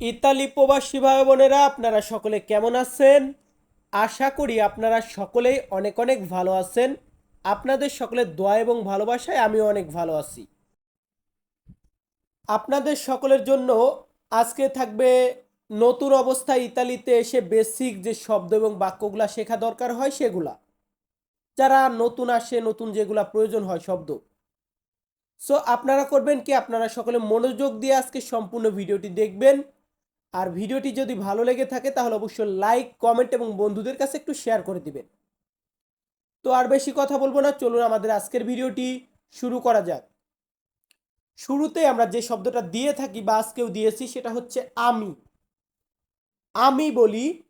Italy প্রবাসী ভাই বোনেরা, আপনারা সকলে কেমন আছেন? আশা করি আপনারা সকলেই অনেক অনেক ভালো আছেন। আপনাদের সকলের দোয়া এবং ভালোবাসায় আমিও অনেক ভালো আছি। আপনাদের সকলের জন্য আজকে থাকবে নতুন অবস্থায় ইতালিতে এসে বেসিক যে শব্দ এবং বাক্যগুলা শেখা দরকার হয় সেগুলা। যারা নতুন আসে, নতুন যেগুলা প্রয়োজন হয় শব্দ। সো আপনারা করবেন কি? আপনারা সকলে মনোযোগ দিয়ে আজকে সম্পূর্ণ ভিডিওটি দেখবেন। আর ভিডিওটি যদি ভালো লেগে থাকে, তাহলে অবশ্যই লাইক কমেন্ট এবং বন্ধুদের কাছে একটু শেয়ার করে দিবেন। তো আর বেশি কথা বলব না, চলুন আমাদের আজকের ভিডিওটি শুরু করা যাক। শুরুতে আমরা যে শব্দটা দিয়ে থাকি বা আজকেও দিয়েছি, সেটা হচ্ছে আমি। আমি বলি,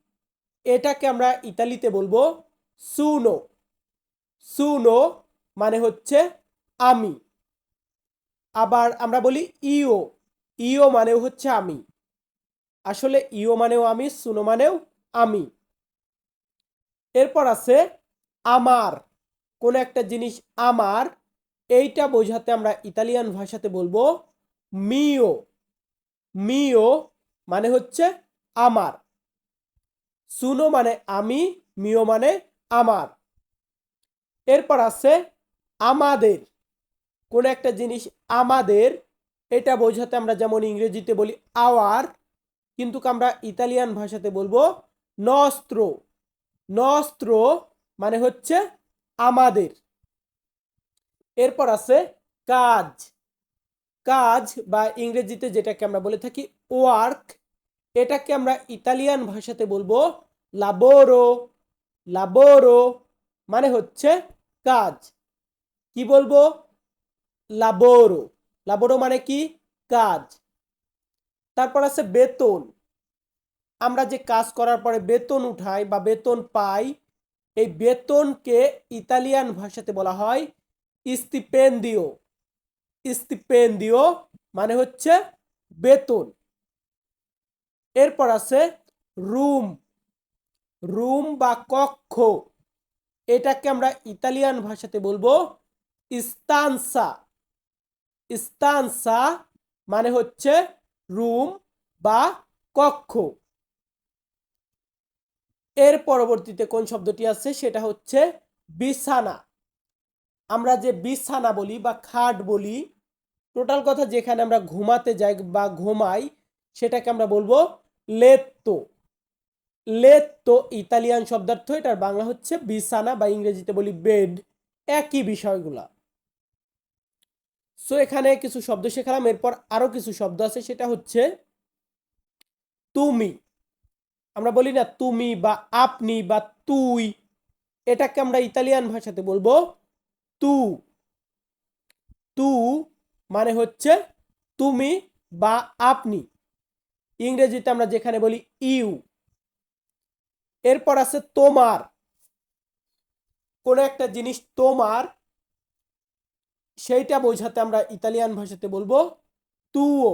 এটাকে আমরা ইতালিতে বলব সুনো সুনো মানে হচ্ছে আমি। আবার আমরা বলি ইও। ইও মানে হচ্ছে আমি। আসলে ইও মানেও আমি, সুনো মানেও আমি। এরপর আছে আমার। কোন একটা জিনিস আমার, এইটা বোঝাতে আমরা ইতালিয়ান ভাষাতে বলব মিও মিও মানে হচ্ছে আমার। সুনো মানে আমি মিও মানে আমার। এরপর আছে আমাদের। কোন একটা জিনিস আমাদের, এটা বোঝাতে আমরা যেমন ইংরেজিতে বলি আওয়ার কিন্তু আমরা ইতালিয়ান ভাষাতে বলব নস্ত্র নস্ত্র মানে হচ্ছে আমাদের। এরপর আছে কাজ। কাজ বা ইংরেজিতে যেটাকে আমরা বলে থাকি ওয়ার্ক এটাকে আমরা ইতালিয়ান ভাষাতে বলব লাবোরো লাবোরো মানে হচ্ছে কাজ। কি বলব? লাবোরো লাবোরো মানে কি? কাজ। তারপর আছে বেতন। আমরা যে কাজ করার পরে বেতন উঠাই বা বেতন পাই, এই বেতনকে ইতালিয়ান ভাষাতে বলা হয় ইস্তিপেন্দিও। ইস্তিপেন্দিও মানে হচ্ছে বেতন। এরপর আছে রুম। রুম বা কক্ষ। এটাকে আমরা ইতালিয়ান ভাষাতে বলব ইস্তানসা। ইস্তানসা মানে হচ্ছে রুম বা কক্ষ। এর পরবর্তীতে কোন শব্দটি আছে সেটা হচ্ছে বিছানা। আমরা যে বিছানা বলি বা খাট বলি, টোটাল কথা যেখানে আমরা ঘুমাতে যাই বা ঘুমাই, সেটাকে আমরা বলব লেত্তো। লেত্তো, ইতালিয়ান শব্দার্থ, এটার বাংলা হচ্ছে বিছানা বা ইংরেজিতে বলি বেড। একই বিষয়গুলা। সো এখানে কিছু শব্দ শেখালাম, এরপর আরও কিছু শব্দ আছে, সেটা হচ্ছে তুমি। আমরা বলি না তুমি বা আপনি বা তুই, এটাকে আমরা ইতালিয়ান ভাষাতে বলব তু। তু মানে হচ্ছে তুমি বা আপনি। ইংরেজিতে আমরা যেখানে বলি ইউ। এরপর আছে তোমার। কোন একটা জিনিস তোমার সেইটা বোঝাতে আমরা ইতালিয়ান ভাষাতে বলব তুও।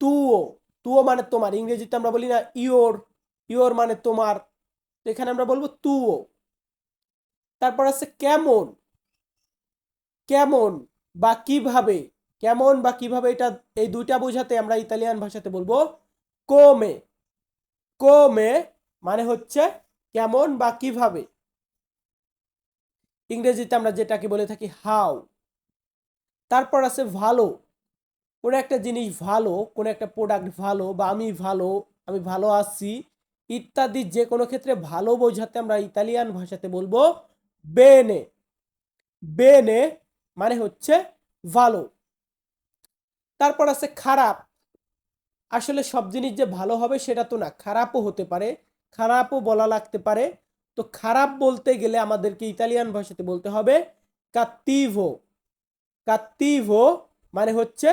তুও। তুও মানে তোমার, ইংরেজিতে আমরা বলি না ইওর ইওর মানে তোমার। এখানে আমরা বলব তুও। তারপর আছে কেমন। কেমন বা কীভাবে। কেমন বা কীভাবে এটা, এই দুইটা বোঝাতে আমরা ইতালিয়ান ভাষাতে বলব কোমে কোমে মানে হচ্ছে কেমন বা কীভাবে। ইংরেজিতে আমরা যেটাকে বলে থাকি হাউ তারপর আছে ভালো। কোনো একটা জিনিস ভালো, কোনো একটা প্রোডাক্ট ভালো বা আমি ভালো আমি ভালো আছি, ইত্যাদি যে কোনো ক্ষেত্রে ভালো বোঝাতে আমরা ইতালিয়ান ভাষাতে বলব বেনে বেনে মানে হচ্ছে ভালো। তারপর আছে খারাপ। আসলে সব জিনিস যে ভালো হবে সেটা তো না, খারাপও হতে পারে, খারাপও বলা লাগতে পারে। তো খারাপ বলতে গেলে আমাদেরকে ইতালিয়ান ভাষাতে বলতে হবে কাত্তিভো কাত্তিভো মানে হচ্ছে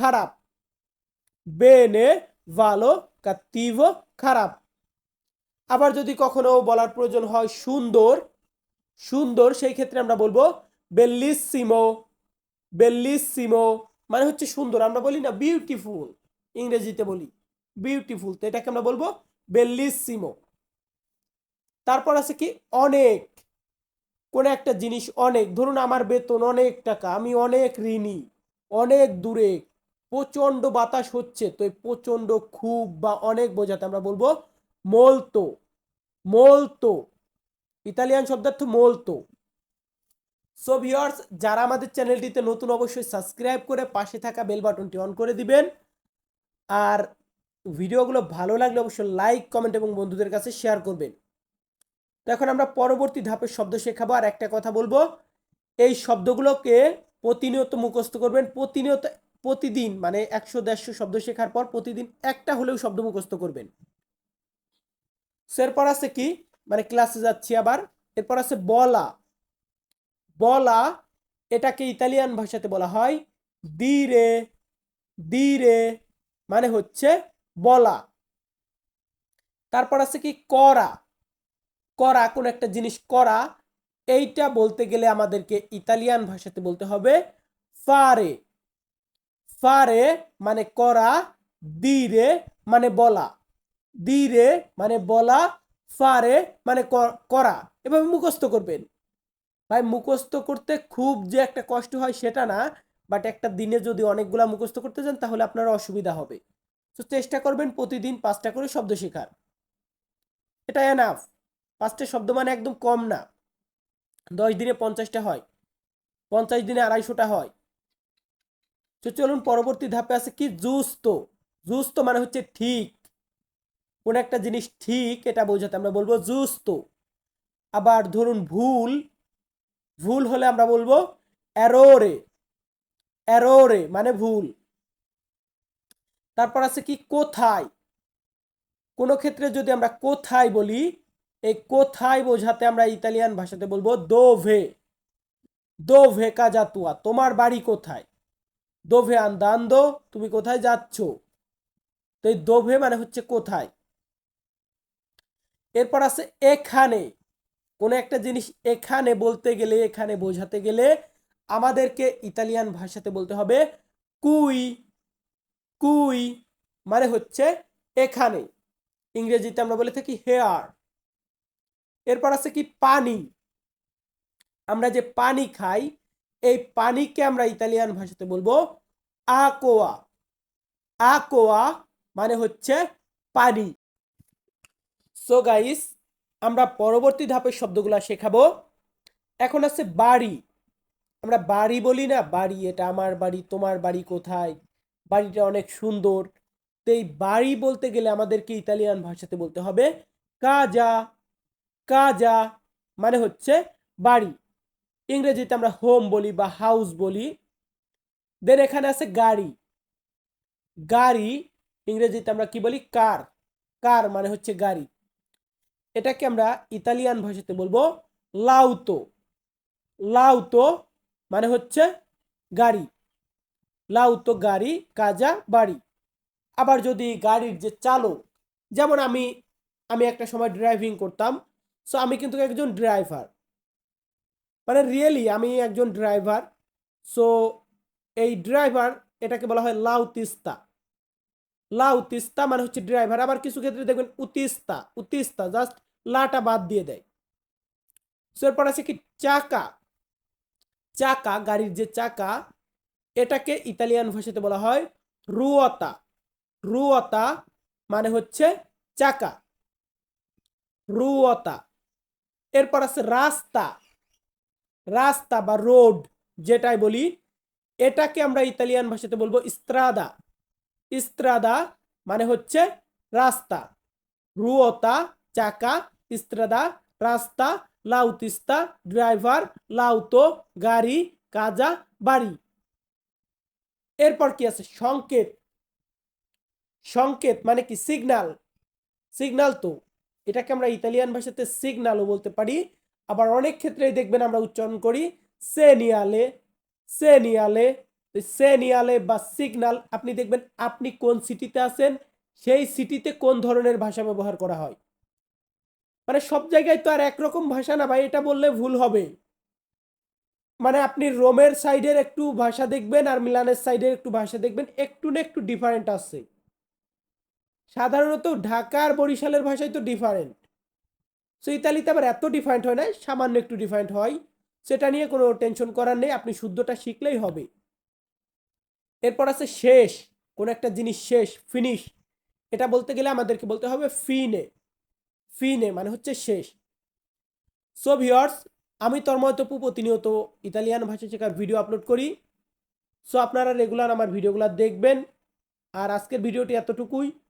খারাপ। বেনে ভালো, কাত্তিভো খারাপ। আবার যদি কখনো বলার প্রয়োজন হয় সুন্দর সুন্দর সেই ক্ষেত্রে আমরা বলব বেল্লিসিমো বেল্লিসিমো মানে হচ্ছে সুন্দর। আমরা বলি না বিউটিফুল ইংরেজিতে বলি বিউটিফুল তো এটাকে আমরা বলব বেল্লিসিমো তারপর আছে কি? অনেক। কোন একটা জিনিস অনেক, ধরুন আমার বেতন অনেক টাকা, আমি অনেক ঋণী, অনেক দূরে, প্রচণ্ড বাতাস হচ্ছে, তো এই প্রচণ্ড খুব বা অনেক বোঝাতে আমরা বলব মোলতো মোলতো, ইতালিয়ান শব্দার্থ মোলতো। সো ভিউয়ার্স যারা আমাদের চ্যানেলটিতে নতুন অবশ্যই সাবস্ক্রাইব করে পাশে থাকা বেল বাটনটি অন করে দিবেন। আর ভিডিওগুলো ভালো লাগলে অবশ্যই লাইক কমেন্ট এবং বন্ধুদের কাছে শেয়ার করবেন। তো এখন আমরা পরবর্তী ধাপের শব্দ শেখাবো। আর একটা কথা বলব, এই শব্দগুলোকে প্রতিনিয়ত মুখস্থ করবেন। প্রতিনিয়ত, প্রতিদিন মানে একশো দেড়শো শব্দ শেখার পর প্রতিদিন একটা হলেও শব্দ মুখস্থ করবেন। এরপর আছে কি? মানে ক্লাসে যাচ্ছি আবার। এরপর আছে বলা। বলা এটাকে ইতালিয়ান ভাষাতে বলা হয় দিরে দিরে মানে হচ্ছে বলা। তারপর আছে কি? করা। করা, কোন একটা জিনিস করা, এইটা বলতে গেলে আমাদেরকে ইতালিয়ান ভাষাতে বলতে হবে ফারে ফারে মানে করা দিরে মানে বলা। দিরে মানে বলা ফারে মানে করা। এভাবে মুখস্থ করবেন। ভাই, মুখস্থ করতে খুব যে একটা কষ্ট হয় সেটা না বাট একটা দিনে যদি অনেকগুলা মুখস্থ করতে যান, তাহলে আপনার অসুবিধা হবে। তো চেষ্টা করবেন প্রতিদিন পাঁচটা করে শব্দ শেখার। এটা এনাফ পাঁচটা শব্দ মানে একদম কম না। দশ দিনে পঞ্চাশটা হয়। পঞ্চাশ দিনে আড়াইশোটা হয়। তো চলুন পরবর্তী ধাপে আছে কি? জুস্ত জুস্ত মানে হচ্ছে ঠিক। কোন একটা জিনিস ঠিক এটা বোঝাতে আমরা বলব জুস্ত আবার ধরুন ভুল। ভুল হলে আমরা বলব অ্যারোরে। অ্যারোরে মানে ভুল। তারপর আছে কি? কোথায়? কোনো ক্ষেত্রে যদি আমরা কোথায় বলি এই কোথায় বোঝাতে আমরা ইতালিয়ান ভাষাতে বলব? দো ভে দোভে দোভে কাজাতুয়া তোমার বাড়ি কোথায়? দোভে আন্দান্দো। তুমি কোথায় যাচ্ছ? তো এই দোভে মানে হচ্ছে কোথায়? এরপর আছে এখানে। কোনো একটা জিনিস এখানে বলতে গেলে, এখানে বোঝাতে গেলে আমাদেরকে ইতালিয়ান ভাষাতে বলতে হবে কুই। কুই মানে হচ্ছে এখানে। ইংরেজিতে আমরা বলে থাকি হেয়ার। এরপর আছে কি পানি। আমরা যে পানি খাই, এই পানিকে আমরা ইতালিয়ান ভাষাতে বলব আকোয়া। আকোয়া মানে হচ্ছে পানি। সো গাইস আমরা পরবর্তী ধাপের শব্দগুলা শেখাবো। এখন আছে বাড়ি। আমরা বাড়ি বলি না, বাড়ি এটা আমার বাড়ি, তোমার বাড়ি কোথায়? বাড়িটা অনেক সুন্দর। তো এই বাড়ি বলতে গেলে আমাদেরকে ইতালিয়ান ভাষাতে বলতে হবে কাজা। কাজা মানে হচ্ছে বাড়ি। ইংরেজিতে আমরা হোম বলি বা হাউস বলি। দেন এখানে আছে গাড়ি। গাড়ি, ইংরেজিতে আমরা কি বলি? কার কার মানে হচ্ছে গাড়ি। এটাকে আমরা ইতালিয়ান ভাষাতে বলব লাউতো। লাউতো মানে হচ্ছে গাড়ি। লাউতো গাড়ি, কাজা, বাড়ি। আবার যদি গাড়ির যে চালক, যেমন আমি আমি একটা সময় ড্রাইভিং করতাম সো আমি কিন্তু একজন ড্রাইভার মানে রিয়েলি আমি একজন ড্রাইভার সো এই ড্রাইভার এটাকে বলা হয় লাউ তিস্তা লাউ তিস্তা মানে হচ্ছে ড্রাইভার আবার কিছু ক্ষেত্রে দেখবেন উতিস্তা। উতিস্তা জাস্ট লাটা বাদ দিয়ে দেয়। সো এরপর আছে কি চাকা। চাকা, গাড়ির যে চাকা, এটাকে ইতালিয়ান ভাষাতে বলা হয় রুয়তা রুয়তা মানে হচ্ছে চাকা। রুয়তা এরপর আছে রাস্তা। রাস্তা বা রোড যেটাই বলি, এটাকে আমরা ইতালিয়ান ভাষাতে বলব ইস্ত্রাদা। ইস্ত্রাদা মানে হচ্ছে রাস্তা। রুয়তা চাকা, ইস্ত্রাদা, রাস্তা, লাউতিস্তা, ড্রাইভার, লাউতো, গাড়ি, কাজা, বাড়ি। এরপর কি আছে? সংকেত। সংকেত মানে কি? সিগনাল। সিগনাল তো। এটাকে আমরা ইতালিয়ান ভাষাতে সিগনালও বলতে পারি। আবার অনেক ক্ষেত্রেই দেখবেন আমরা উচ্চারণ করি সেনিয়ালে সেনিয়ালে সেনিয়ালে বা সিগনাল আপনি দেখবেন আপনি কোন সিটিতে আছেন, সেই সিটিতে কোন ধরনের ভাষা ব্যবহার করা হয়। মানে সব জায়গায় তো আর একরকম ভাষা না ভাই, এটা বললে ভুল হবে। মানে আপনি রোমের সাইডের একটু ভাষা দেখবেন আর মিলানের সাইডের একটু ভাষা দেখবেন, একটু না একটু ডিফারেন্ট আছে। সাধারণত ঢাকা আর বরিশালের ভাষায় তো ডিফারেন্ট সো ইতালিতে আবার এত ডিফারেন্ট হয় না, সামান্য একটু ডিফারেন্ট হয়। সেটা নিয়ে কোনো টেনশন করার নেই, আপনি শুদ্ধটা শিখলেই হবে। এরপর আছে শেষ, কোনো একটা জিনিস শেষ ফিনিশ এটা বলতে গেলে আমাদেরকে বলতে হবে ফিনে ফিনে মানে হচ্ছে শেষ। সো ভিওর্স আমি তন্ময়তপু প্রতিনিয়ত ইতালিয়ান ভাষা শেখার ভিডিও আপলোড করি। সো আপনারা রেগুলার আমার ভিডিওগুলো দেখবেন। আর আজকের ভিডিওটি এতটুকুই।